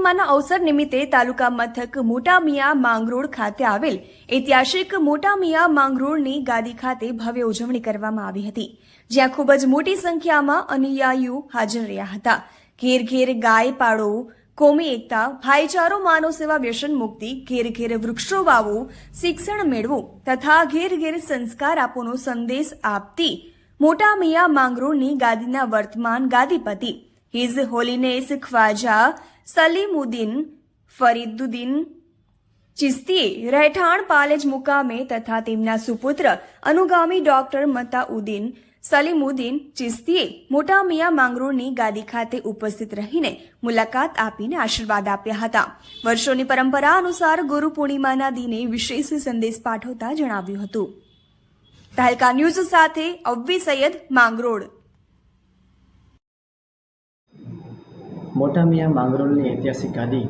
પૂર્ણિમાના અવસર નિમિત્તે તાલુકા મથક મોટા મિયા માંગરોળ ખાતે આવેલ ઐતિહાસિક મોટા મિયા માંગરોળની ગાદી ખાતે ભવ્ય ઉજવણી કરવામાં આવી હતી, જ્યાં ખૂબ જ મોટી સંખ્યામાં અનુયાયીઓ હાજર રહ્યા હતા. ઘેર ઘેર ગાય પાડો કોમી એકતા, ભાઈચારો, માનવ સેવા, વ્યસન મુક્તિ, ઘેર ઘેર વૃક્ષો વાવો, શિક્ષણ મેળવવું તથા ઘેર ઘેર સંસ્કાર આપોનો સંદેશ આપતી મોટા મિયા માંગરોળની ગાદીના વર્તમાન ગાદીપતિ. હિઝ હોલીનેસ ખ્વાજા સલીમુદ્દીન ફરીદુદ્દીન ચિસ્તીએ રહેઠાણ પાલેજ મુકામે તથા તેમના સુપુત્ર અનુગામી ડોક્ટર મતાઉદ્દીન, સલીમુદ્દીન ચિસ્તીએ મોટા મિયા માંગરોળની ગાદી ખાતે ઉપસ્થિત રહીને મુલાકાત આપીને આશીર્વાદ આપ્યા હતા. વર્ષોની પરંપરા અનુસાર ગુરુ પૂર્ણિમાના દિને વિશેષ સંદેશ પાઠવતા જણાવ્યું હતું. તહેલકા ન્યૂઝ સાથે અવ્વી સૈયદ માંગરોળ. મોટા મિયા માંગરોળની ઐતિહાસિક ગાદી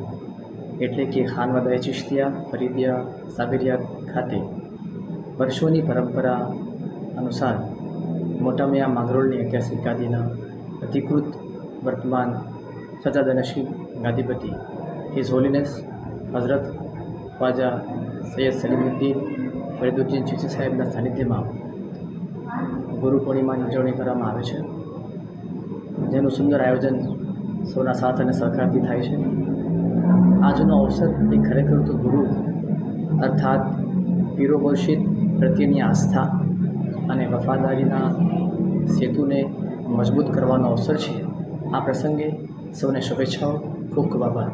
એટલે કે ખાનવાદાએ ચિશ્તિયા ફરીદિયા સાબિરિયા ખાતે વર્ષોની પરંપરા અનુસાર મોટા મિયા માંગરોળની ઐતિહાસિક ગાદીના અધિકૃત વર્તમાન સજાદનશીબ ગાદીપતિ હિઝ હોલીનેસ હઝરત ખ્વાજા સૈયદ સલીમુદ્દીન ફરીદુદ્દીન ચિશ્તી સાહેબના સાનિધ્યમાં ગુરુ પૂર્ણિમાની ઉજવણી કરવામાં આવે છે. જેનું સુંદર આયોજન સૌના સાથ અને સહકારથી થાય છે. આજનો અવસર એ ખરેખર તો ગુરુ અર્થાત પીરો પ્રત્યેની આસ્થા અને વફાદારીના સેતુને મજબૂત કરવાનો અવસર છે. આ પ્રસંગે સૌને શુભેચ્છાઓ. ખૂબ ખૂબ આભાર.